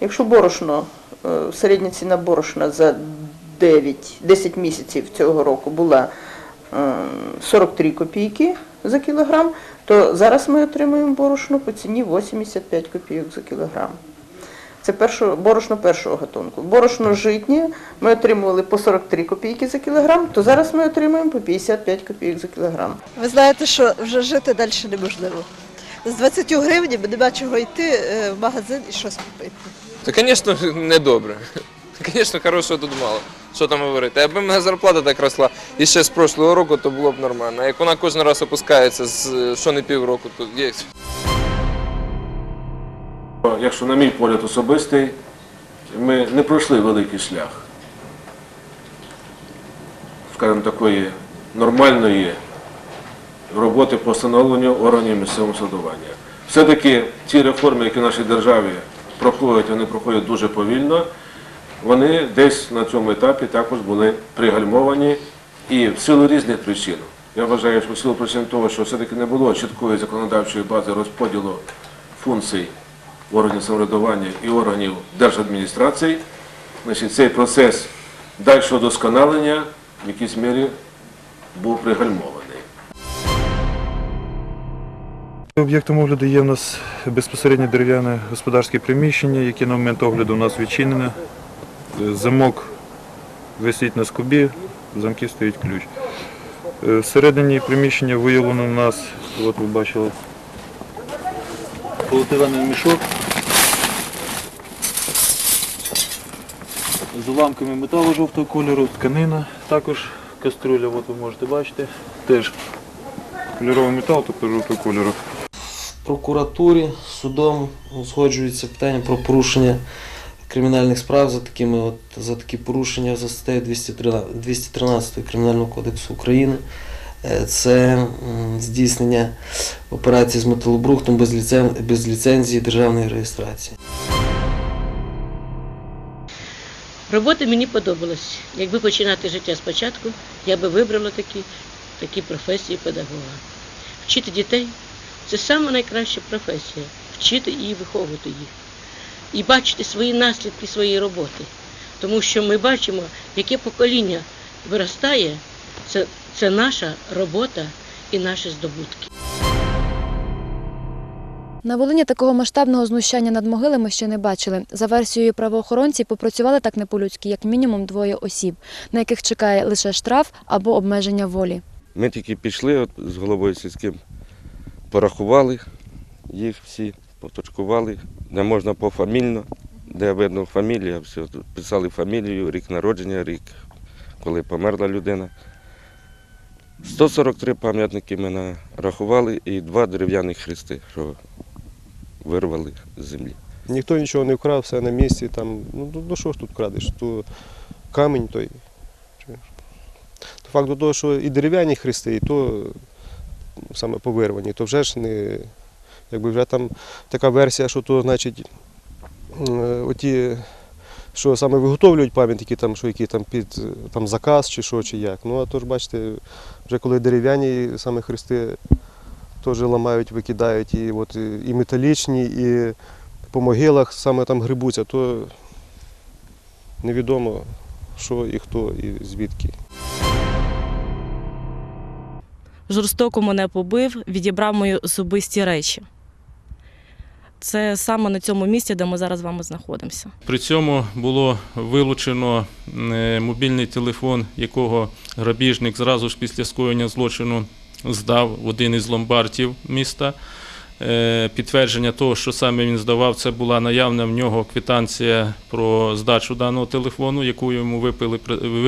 Якщо борошно, е, середня ціна борошна за 9, 10 місяців цього року була е, 43 копійки за кілограм, то зараз ми отримуємо борошно по ціні 85 копійок за кілограм. Це першого, борошно першого гатунку. Борошно житнє ми отримували по 43 копійки за кілограм, то зараз ми отримуємо по 55 копійок за кілограм. Ви знаєте, що вже жити далі неможливо. З 20 гривень нема чого йти е, в магазин і щось купити. Та, звісно, не добре. Звісно, хорошого тут мало. Що там говорити? Аби мене зарплата так росла і ще з прошлого року, то було б нормально. А як вона кожен раз опускається з е, що не півроку, то є. Якщо, на мій погляд особистий, ми не пройшли великий шлях, скажімо, такої нормальної роботи по встановленню органів місцевого самоврядування. Все-таки ті реформи, які в нашій державі проходять, вони проходять дуже повільно, вони десь на цьому етапі також були пригальмовані і в силу різних причин. Я вважаю, що в силу причин того, що все-таки не було чіткої законодавчої бази розподілу функцій органів самоврядування і органів держадміністрації, значить, цей процес дальшого досконалення в якійсь мірі був пригальмований. Об'єктом огляду є в нас безпосередньо дерев'яне господарське приміщення, яке на момент огляду у нас відчинене. Е, Замок висить на скобі, в замки стоїть ключ. Е, Всередині приміщення виявлено у нас, от ви бачили, полотиваний мішок з уламками металу жовтого кольору, тканина, також каструля, от ви можете бачити, теж кольоровий метал, тобто жовтого кольору. Прокуратурі судом узгоджується питання про порушення кримінальних справ за такими от за такі порушення за статтею 213 213 Кримінального кодексу України. Е, Це здійснення операцій з металобрухтом без, ліцен... без ліцензії державної реєстрації. Робота мені подобалась. Якби починати життя спочатку, я би вибрала такі, такі професії педагога. Вчити дітей це саме найкраща професія. Вчити і виховувати їх. І бачити свої наслідки своєї роботи. Тому що ми бачимо, яке покоління виростає, це, це наша робота і наші здобутки. На Волині такого масштабного знущання над могилами ще не бачили. За версією правоохоронців, попрацювали так не по-людськи, як мінімум двоє осіб, на яких чекає лише штраф або обмеження волі. Ми тільки пішли от, з головою сільським, порахували їх всі, поточкували, де можна пофамільно, де видно фамілія, все, писали фамілію, рік народження, рік, коли померла людина. 143 пам'ятники ми нарахували і два дерев'яні хрести, що вирвали з землі. Ніхто нічого не вкрав, все на місці. Там, ну, ну, ну що ж тут крадеш? То камінь той. То факт до того, що і дерев'яні хрести, і то саме повирвані, то вже ж не. Якби вже там така версія, що то значить е, оті, що саме виготовлюють пам'ятники, там, що які там під е, там, заказ чи що, чи як. Ну а то ж бачите, вже коли дерев'яні саме хрести теж ламають, викидають, і, от, і металічні, і по могилах саме там грибуться, то невідомо, що і хто, і звідки. Жорстоко мене побив, відібрав мої особисті речі. Це саме на цьому місці, де ми зараз з вами знаходимося. При цьому було вилучено е, мобільний телефон, якого грабіжник зразу ж після скоєння злочину здав в один із ломбардів міста. Е, Підтвердження того, що саме він здавав, це була наявна в нього квитанція про здачу даного телефону, яку йому випили,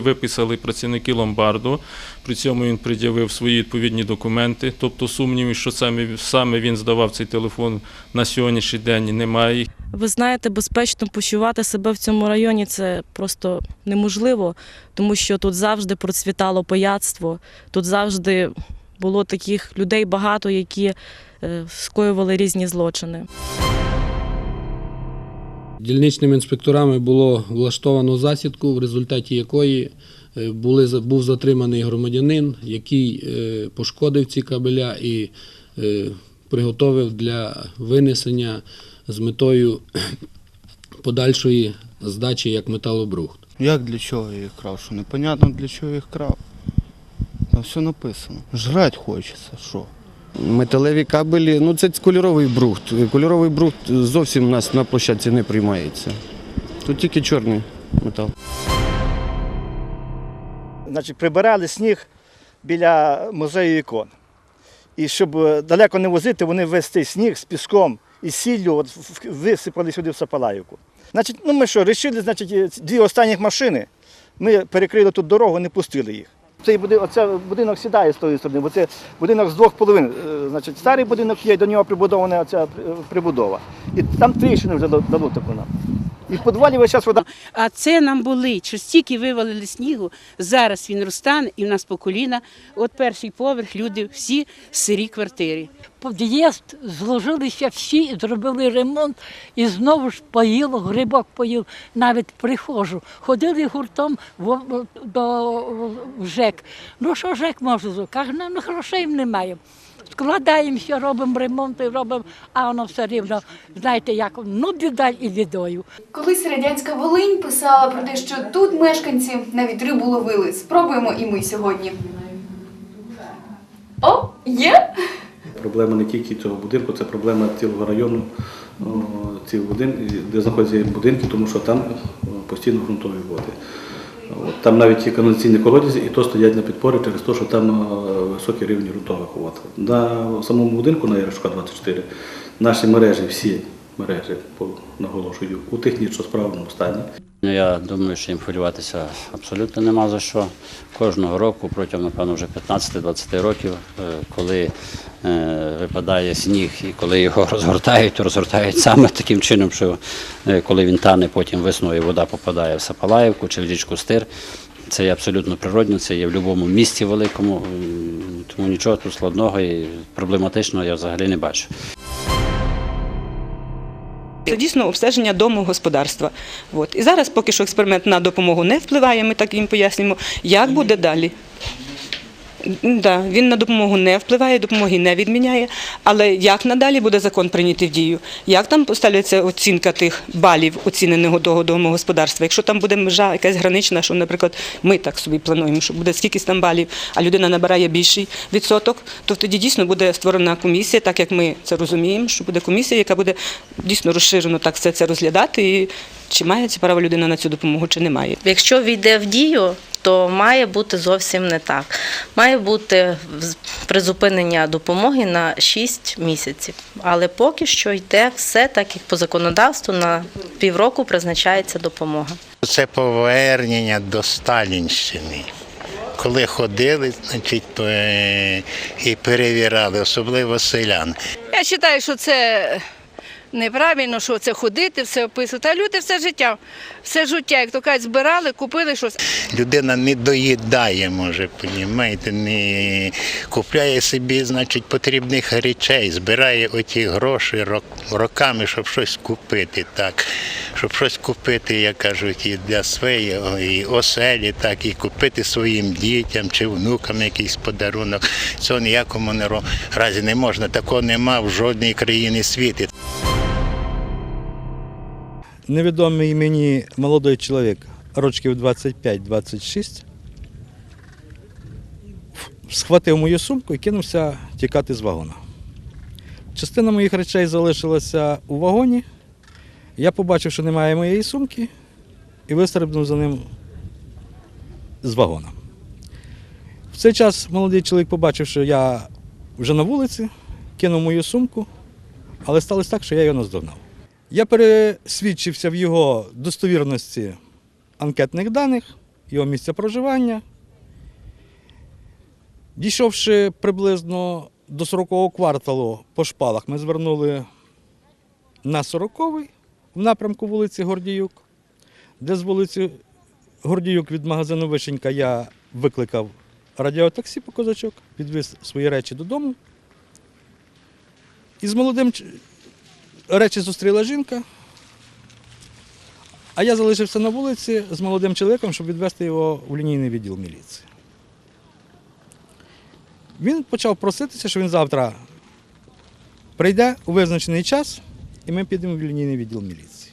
виписали працівники ломбарду. При цьому він пред'явив свої відповідні документи. Тобто сумнівів, що саме, саме він здавав цей телефон на сьогоднішній день немає. Ви знаєте, безпечно почувати себе в цьому районі це просто неможливо, тому що тут завжди процвітало пияцтво, тут завжди було таких людей багато, які скоювали різні злочини. Дільничними інспекторами було влаштовано засідку, в результаті якої е, були, був затриманий громадянин, який е, пошкодив ці кабеля і е, приготовив для винесення з метою подальшої здачі як металобрухт. Як для чого я їх крав? Що непонятно для чого я їх крав. Там все написано. Жрать хочеться, що? Металеві кабелі, ну це кольоровий брухт. Кольоровий брухт зовсім у нас на площадці не приймається. Тут тільки чорний метал. Значить, прибирали сніг біля музею ікон. І щоб е, далеко не возити, вони весь сніг з піском і сіллю от, висипали сюди в Сапалаївку. Значить, ну ми що, вирішили, значить, е, дві останніх машини, ми перекрили тут дорогу, не пустили їх. Цей будинок, оце будинок сідає з тої сторони, бо це будинок з двох половин. Е, Значить, старий будинок є, до нього прибудована ця е, прибудова. І там тріщину вже дало таку нам. І в підвалі весь час вода. А це нам болить, що стільки вивалили снігу, зараз він розтане і в нас по коліна. От перший поверх, люди всі в сирій квартирі. Під'їзд зложилися всі, і зробили ремонт, і знову ж поїло, грибок поїв, навіть прихожу. Ходили гуртом в, до в ЖЕК. Ну що ЖЕК може зробити? Каже, ну ну, грошей немає. Складаємося, робимо ремонти, робимо, а воно все рівно, знаєте, як ну біда і бідою. Колись радянська Волинь писала про те, що тут мешканці навіть рибу ловили. Спробуємо і ми сьогодні. О, є? Проблема не тільки цього будинку, це проблема цілого району, о, цих де знаходяться будинки, тому що там постійно ґрунтові води. От, там навіть є каналізаційні колодязі, і то стоять на підпорі через те, що там о, високий рівень ґрунтових вод. На самому будинку на Ярошка 24 наші мережі, всі мережі, по- наголошую, у технічно справному стані. Ну, Я думаю, що їм хвилюватися абсолютно нема за що. Кожного року, протягом, напевно, вже 15-20 років, е, коли е, випадає сніг і коли його розгортають, то розгортають саме таким чином, що е, коли він тане, потім весною вода попадає в Сапалаївку чи в річку Стир. Це є абсолютно природньо, це є в будь-якому місті великому, тому нічого тут складного і проблематичного я взагалі не бачу. Це дійсно обстеження дому господарства. От. І зараз поки що експеримент на допомогу не впливає, ми так їм пояснюємо, як буде далі. Да, він на допомогу не впливає, допомоги не відміняє. Але як надалі буде закон прийнятий в дію? Як там поставляться оцінка тих балів оціненого того домогосподарства? Якщо там буде межа якась гранична, що, наприклад, ми так собі плануємо, що буде скількись там балів, а людина набирає більший відсоток, то тоді дійсно буде створена комісія, так як ми це розуміємо, що буде комісія, яка буде дійсно розширено так все це розглядати. І чи має це право людина на цю допомогу, чи не має. Якщо війде в дію, то має бути зовсім не так. Має бути призупинення допомоги на 6 місяців. Але поки що йде все так, як по законодавству на півроку призначається допомога. Це повернення до Сталінщини. Коли ходили, значить, е, і перевіряли, особливо селян. Я вважаю, що це неправильно, що це ходити, все описувати. А люди все життя, все життя, як то кажуть, збирали, купили щось. Людина не доїдає, може, понімаєте, не купляє собі, значить, потрібних речей, збирає оті гроші рок- роками, щоб щось купити, так. Щоб щось купити, як кажуть, і для своєї оселі, так, і купити своїм дітям чи внукам якийсь подарунок. Цього ніякому не разі не можна. Такого нема в жодній країні світу. Невідомий мені молодий чоловік, років 25-26, схватив мою сумку і кинувся тікати з вагона. Частина моїх речей залишилася у вагоні. Я побачив, що немає моєї сумки, і вистрибнув за ним з вагона. В цей час молодий чоловік побачив, що я вже на вулиці, кинув мою сумку, але сталося так, що я його наздогнав. Я пересвідчився в його достовірності анкетних даних, його місця проживання. Дійшовши приблизно до 40-го кварталу по шпалах, ми звернули на 40-й в напрямку вулиці Гордіюк, де з вулиці Гордіюк від магазину Вишенька я викликав радіотаксі по козачок, відвіз свої речі додому. І з молодим речі зустріла жінка, а я залишився на вулиці з молодим чоловіком, щоб відвезти його в лінійний відділ міліції. Він почав проситися, що він завтра прийде у визначений час, і ми підемо в лінійний відділ міліції.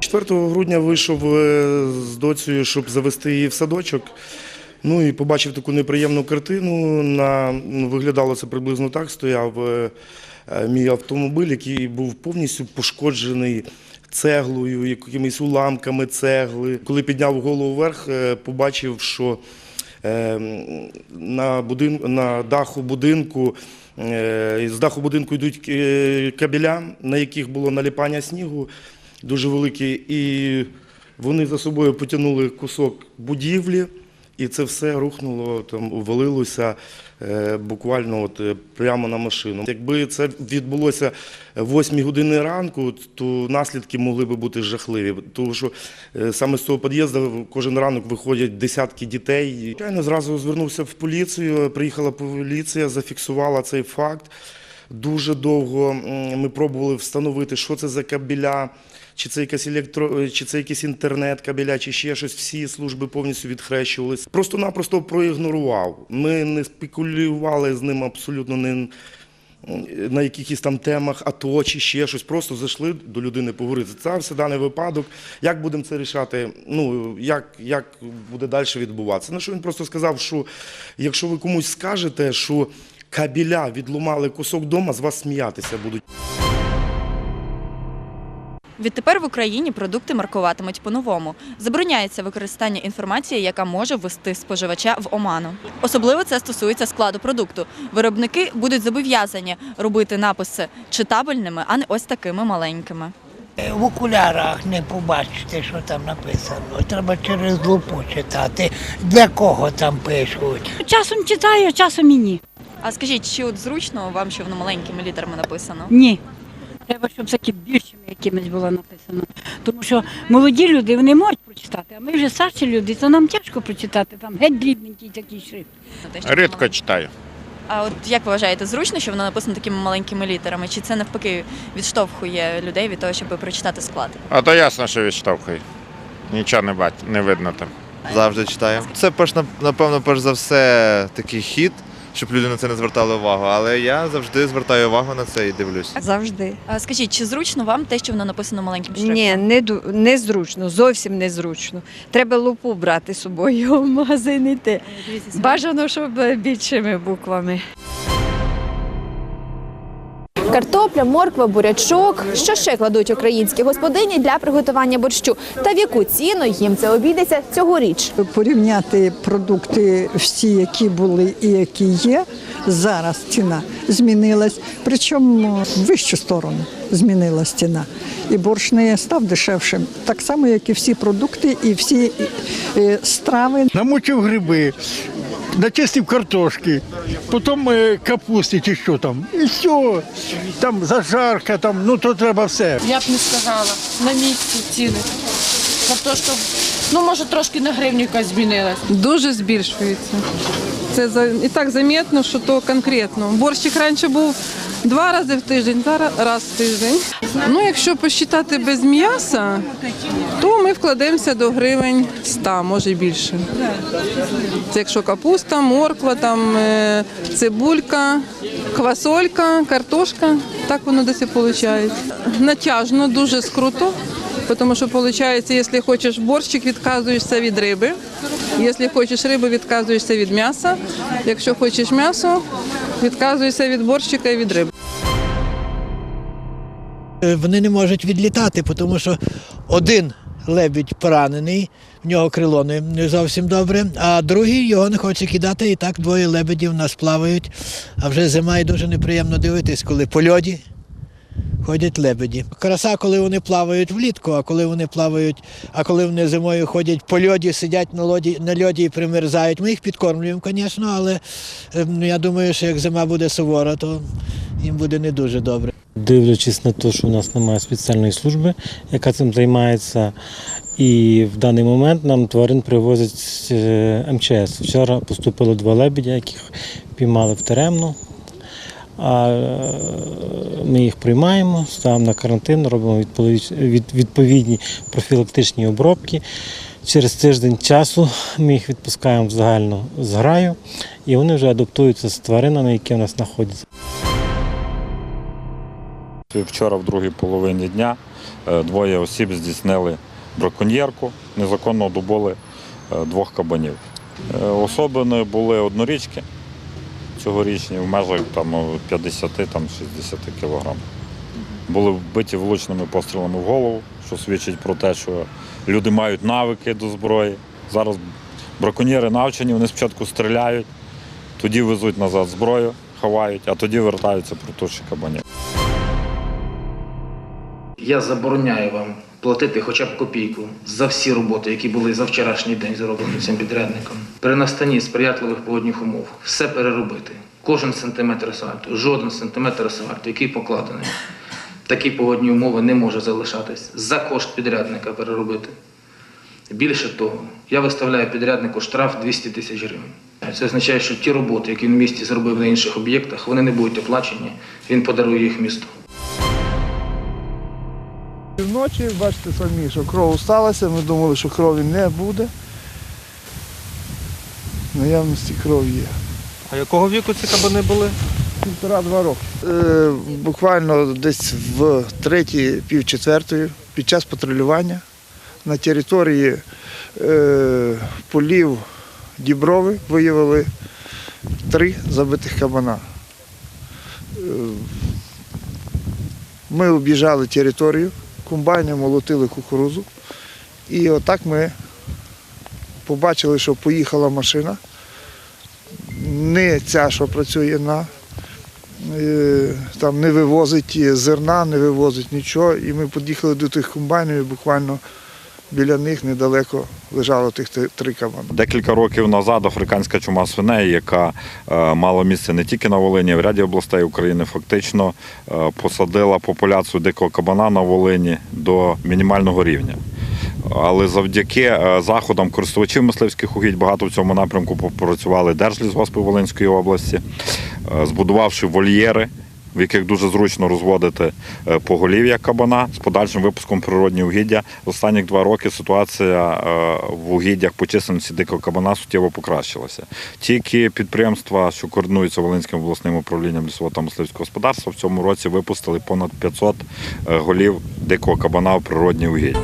4 грудня вийшов е, з доцею, щоб завести її в садочок. Ну і побачив таку неприємну картину. На, виглядало це приблизно так. Стояв е, мій автомобіль, який був повністю пошкоджений цеглою, якимись уламками цегли. Коли підняв голову вверх, е, побачив, що е, на, будин, на даху будинку. е, З даху будинку йдуть е, кабеля, на яких було наліпання снігу дуже великі, і вони за собою потягнули кусок будівлі, і це все рухнуло, там валилося е, буквально от, е, прямо на машину. Якби це відбулося в 8 години ранку, то наслідки могли би бути жахливі. Тому що е, саме з того під'їзду кожен ранок виходять десятки дітей. Звичайно, зразу звернувся в поліцію, приїхала поліція, зафіксувала цей факт. Дуже довго ми пробували встановити, що це за кабеля, чи це якась електро, чи це якийсь інтернет кабеля, чи ще щось. Всі служби повністю відхрещувалися. Просто-напросто проігнорував. Ми не спекулювали з ним абсолютно не на якихось там темах, АТО чи ще щось. Просто зайшли до людини поговорити. Це все даний випадок. Як будемо це рішати? Ну як, як буде далі відбуватися? На що він просто сказав, що якщо ви комусь скажете, що кабеля відломали кусок дома, з вас сміятися будуть. Відтепер в Україні продукти маркуватимуть по-новому. Забороняється використання інформації, яка може ввести споживача в оману. Особливо це стосується складу продукту. Виробники будуть зобов'язані робити написи читабельними, а не ось такими маленькими. В окулярах не побачите, що там написано. Треба через лупу читати. Для кого там пишуть. Часом читаю, часом і ні. А скажіть, чи от зручно вам, що воно маленькими літерами написано? Ні. Треба, щоб таки більшими якимись було написано. Тому що молоді люди вони можуть прочитати, а ми вже старші люди, то нам тяжко прочитати. Там геть дрібненький такий шрифт. Рідко читаю. А от як ви вважаєте, зручно, що воно написано такими маленькими літерами? Чи це навпаки відштовхує людей від того, щоб прочитати склад? А то ясно, що відштовхує. Нічого не бать, не видно там. Завжди читаю. Це перш напевно, перш за все такий хід, щоб люди на це не звертали увагу. Але я завжди звертаю увагу на це і дивлюсь. Завжди. А скажіть, чи зручно вам те, що воно написано маленьким шрифтом? Ні, не, ду- не зручно, зовсім не зручно. Треба лупу брати з собою в магазин іти. Бажано, щоб більшими буквами. Картопля, морква, бурячок. Що ще кладуть українські господині для приготування борщу? Та в яку ціну їм це обійдеться цьогоріч? порівняти продукти всі, які були і які є. Зараз ціна змінилась, причому в вищу сторону змінилась ціна. І борщ не став дешевшим, так само, як і всі продукти, і всі е, страви. Намочив гриби, начистив картошки, потім е, капусти чи що там. І все. Там зажарка, там, ну то треба все. Я б не сказала. На місці ціни. Картошка, ну може трошки на гривню якась змінилась. Дуже збільшується. Це за- і так замітно, що то конкретно. Борщик раніше був два рази в тиждень, зараз раз в тиждень. Ну, якщо посчитати без м'яса, то ми вкладемося до гривень 100, може більше. Це якщо капуста, морква, там, е, цибулька, квасолька, картошка, так воно десь і виходить. Натяжно, дуже скруто. Тому що виходить, якщо хочеш борщик, відказуєшся від риби. Якщо хочеш рибу, відказуєшся від м'яса. Якщо хочеш м'ясо, відказуєшся від борщика і від риби. Е, Вони не можуть відлітати, тому що один лебідь поранений, в нього крило не зовсім добре, а другий його не хоче кидати, і так двоє лебедів нас плавають. А вже зима і дуже неприємно дивитись, коли по льоді ходять лебеді. Краса, коли вони плавають влітку, а коли вони плавають, а коли вони зимою ходять по льоді, сидять на льоді, на льоді і примерзають. Ми їх підкормлюємо, звісно, але ем, я думаю, що як зима буде сувора, то їм буде не дуже добре. Дивлячись на те, що у нас немає спеціальної служби, яка цим займається, і в даний момент нам тварин привозять е, МЧС. Вчора поступило два лебедя, яких піймали в Теремну. А е, ми їх приймаємо, ставимо на карантин, робимо відповідні профілактичні обробки. Через тиждень часу ми їх відпускаємо в загальну зграю, і вони вже адаптуються з тваринами, які у нас знаходяться. Вчора в другій половині дня е, двоє осіб здійснили браконьєрку, незаконно добули е, двох кабанів. Особини були однорічки цьогорічні в межах там, 50-60 кілограм. Були вбиті влучними пострілами в голову, що свідчить про те, що люди мають навики до зброї. Зараз браконьєри навчені, вони спочатку стріляють, тоді везуть назад зброю, ховають, а тоді вертаються про туші кабанів. Я забороняю вам платити хоча б копійку за всі роботи, які були за вчорашній день зроблені цим підрядником. При настанні сприятливих погодних умов все переробити. Кожен сантиметр асфальту, жоден сантиметр асфальту, який покладений. Такі погодні умови не може залишатись. За кошт підрядника переробити. Більше того, я виставляю підряднику штраф 200 тисяч гривень. Це означає, що ті роботи, які він в місті зробив на інших об'єктах, вони не будуть оплачені, він подарує їх місту. Вночі, бачите самі, що кров сталася, ми думали, що крові не буде. В Наявності кров є. А якого віку ці кабани були? Півтора-два роки. Е, буквально десь в третій, пів четвертої, під час патрулювання на території е, полів Діброви виявили три забитих кабана. Е, ми об'їжджали територію, комбайном молотили кукурузу. І отак ми побачили, що поїхала машина. Не ця, що працює на е, там не вивозить зерна, не вивозить нічого. І ми під'їхали до тих комбайнів, і буквально біля них недалеко лежало тих три- кабани. Декілька років назад африканська чума свиней, яка е, мала місце не тільки на Волині, а в ряді областей України, фактично е, посадила популяцію дикого кабана на Волині до мінімального рівня. Але завдяки е, заходам користувачів мисливських угідь багато в цьому напрямку попрацювали Держлісгоспи Волинської області, збудувавши вольєри, в яких дуже зручно розводити е, поголів'я кабана з подальшим випуском природні угіддя. Останні два роки ситуація е, в угіддях по чисельності дикого кабана суттєво покращилася. Тільки підприємства, що координуються Волинським обласним управлінням лісового та мисливського господарства, в цьому році випустили понад 500 е, голів дикого кабана в природні угіддя.